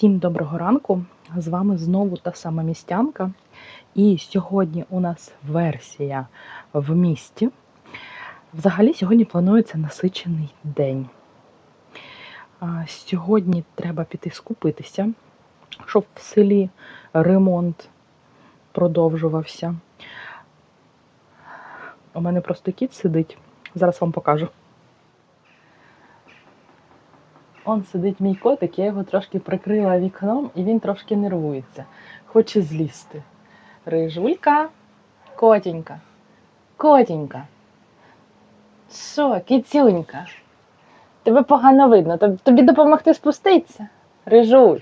Всім доброго ранку! З вами знову та сама містянка. І сьогодні у нас версія в місті. Взагалі, сьогодні планується насичений день. Сьогодні треба піти скупитися, щоб в селі ремонт продовжувався. У мене просто кіт сидить. Зараз вам покажу. Он сидить мій котик, я його трошки прикрила вікном, і він трошки нервується. Хоче злізти. Рижулька, котенька, котенька. Що, кіцюнька? Тебе погано видно. Тобі допомогти спуститися? Рижуль.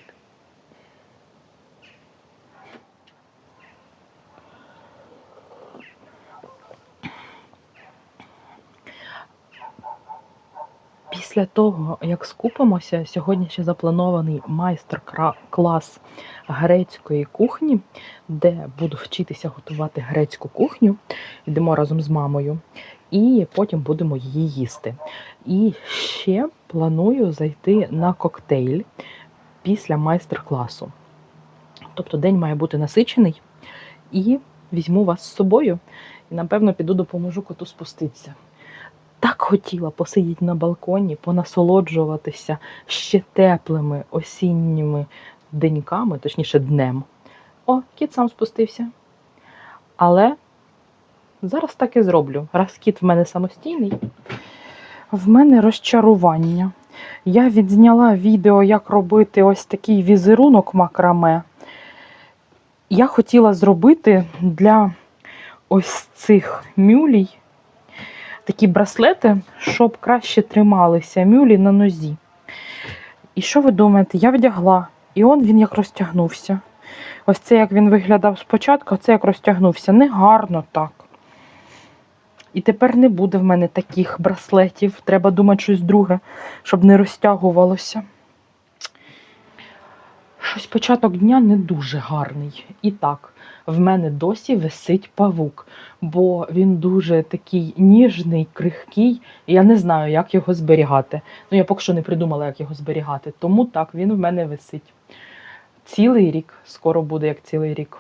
Після того, як скупимося, сьогодні ще запланований майстер-клас грецької кухні, де буду вчитися готувати грецьку кухню. Йдемо разом з мамою, і потім будемо її їсти. І ще планую зайти на коктейль після майстер-класу. Тобто день має бути насичений, і візьму вас з собою. І напевно піду допоможу коту спуститися так хотіла посидіти на балконі, понасолоджуватися ще теплими осінніми деньками, точніше днем. О, кіт сам спустився. Але зараз так і зроблю. Раз кіт в мене самостійний, в мене розчарування. Я відзняла відео, як робити ось такий візерунок макраме. Я хотіла зробити для ось цих мюлій такі браслети, щоб краще трималися мюлі на нозі. І що ви думаєте? Я вдягла, і он він як розтягнувся. Ось це як він виглядав спочатку, це як розтягнувся. Негарно так. І тепер не буде в мене таких браслетів. Треба думати щось друге, щоб не розтягувалося. Щось початок дня не дуже гарний. І так, в мене досі висить павук, бо він дуже такий ніжний, крихкий. і Я не знаю, як його зберігати. Ну, я поки що не придумала, як його зберігати. Тому так, він в мене висить. Цілий рік, скоро буде як цілий рік.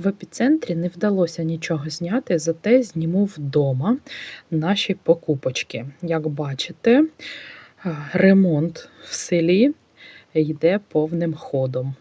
В епіцентрі не вдалося нічого зняти, зате зніму вдома наші покупочки. Як бачите, е, ремонт в селі йде повним ходом.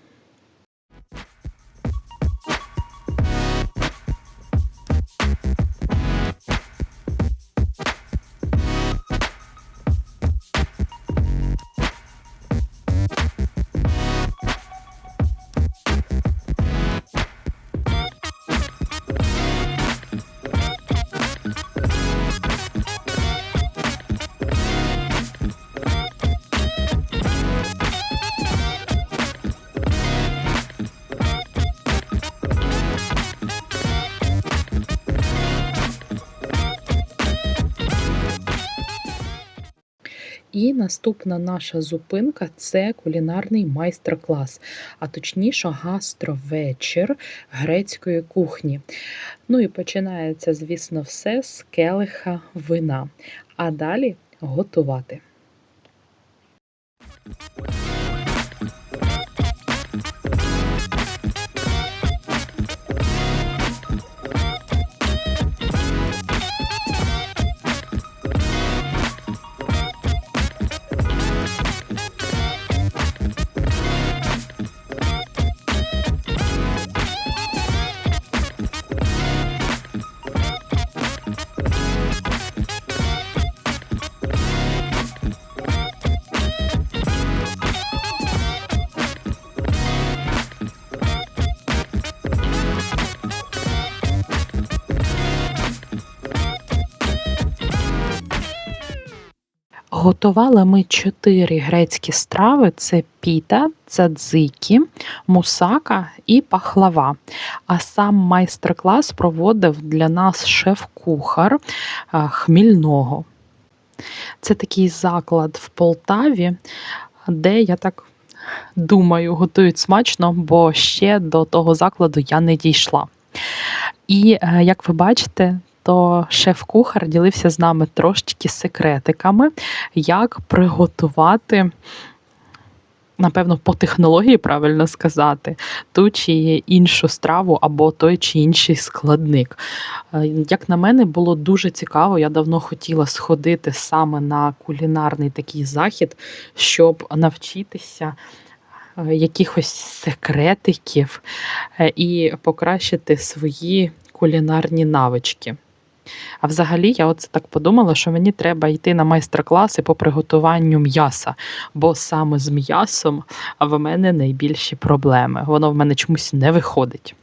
І наступна наша зупинка це кулінарний майстер-клас, а точніше гастровечір грецької кухні. Ну і починається, звісно, все з келиха вина. А далі готувати. Готували ми чотири грецькі страви: це піта, цадзикі, мусака і пахлава. А сам майстер-клас проводив для нас шеф-кухар Хмільного. Це такий заклад в Полтаві, де я так думаю, готують смачно, бо ще до того закладу я не дійшла. І е, як ви бачите, то шеф-кухар ділився з нами трошечки секретиками, як приготувати. Напевно, по технології правильно сказати, ту чи іншу страву або той чи інший складник. Е, Як на мене, було дуже цікаво. Я давно хотіла сходити саме на кулінарний такий захід, щоб навчитися е, якихось секретиків е, і покращити свої кулінарні навички. А взагалі, я оце так подумала, що мені треба йти на майстер-класи по приготуванню м'яса, бо саме з м'ясом в мене найбільші проблеми. Воно в мене чомусь не виходить.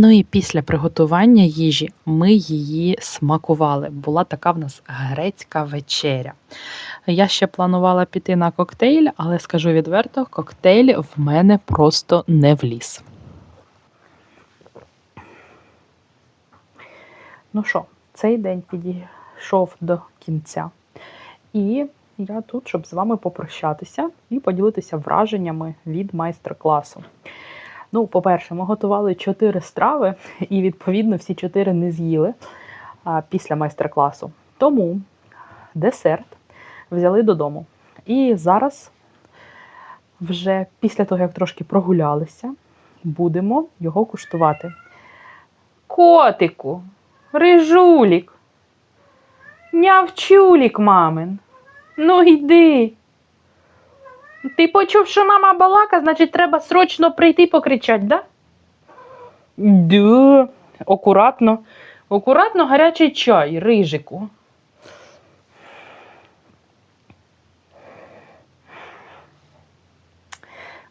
Ну і після приготування їжі ми її смакували. Була така в нас грецька вечеря. Я ще планувала піти на коктейль, але скажу відверто, коктейль в мене просто не вліз. Ну що, цей день підійшов до кінця. І я тут, щоб з вами попрощатися і поділитися враженнями від майстер-класу. Ну, по-перше, ми готували чотири страви, і, відповідно, всі чотири не з'їли після майстер-класу. Тому десерт взяли додому. І зараз, вже після того, як трошки прогулялися, будемо його куштувати. Котику, рижулік, нявчулік, мамин. Ну йди. Ти почув, що мама балака, значить, треба срочно прийти покричать, да? Да, акуратно. Акуратно гарячий чай, рижику.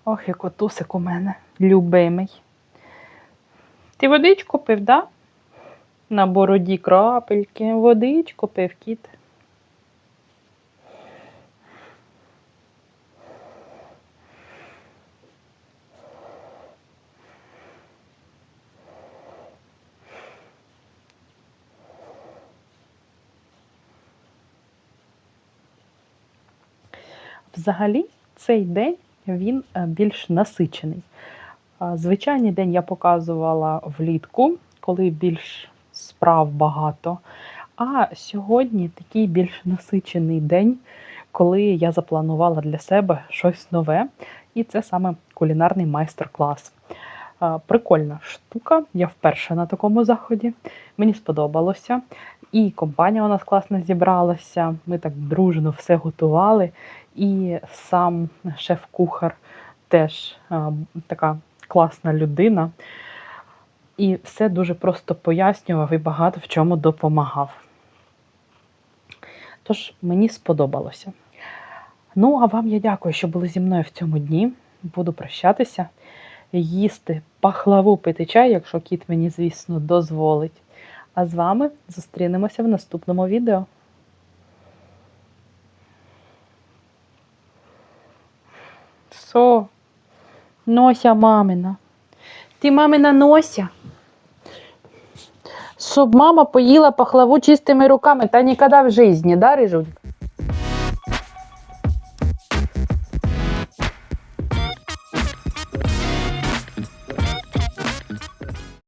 Ох, і котусик у мене любимий. Ти водичку пив, да? На бороді крапельки. Водичку пив кіт. Взагалі, цей день він е, більш насичений. Звичайний день я показувала влітку, коли більш справ багато. А сьогодні такий більш насичений день, коли я запланувала для себе щось нове, і це саме кулінарний майстер-клас. Прикольна штука, я вперше на такому заході. Мені сподобалося. І компанія у нас класно зібралася. Ми так дружно все готували. І сам шеф-кухар теж а, така класна людина. І все дуже просто пояснював і багато в чому допомагав. Тож мені сподобалося. Ну, а вам я дякую, що були зі мною в цьому дні. Буду прощатися, їсти пахлаву пити чай, якщо кіт мені, звісно, дозволить. А з вами зустрінемося в наступному відео. Со, Нося мамина. Ти мамина Нося. Щоб мама поїла пахлаву чистими руками, та ніколи в житті, да, Рижунька?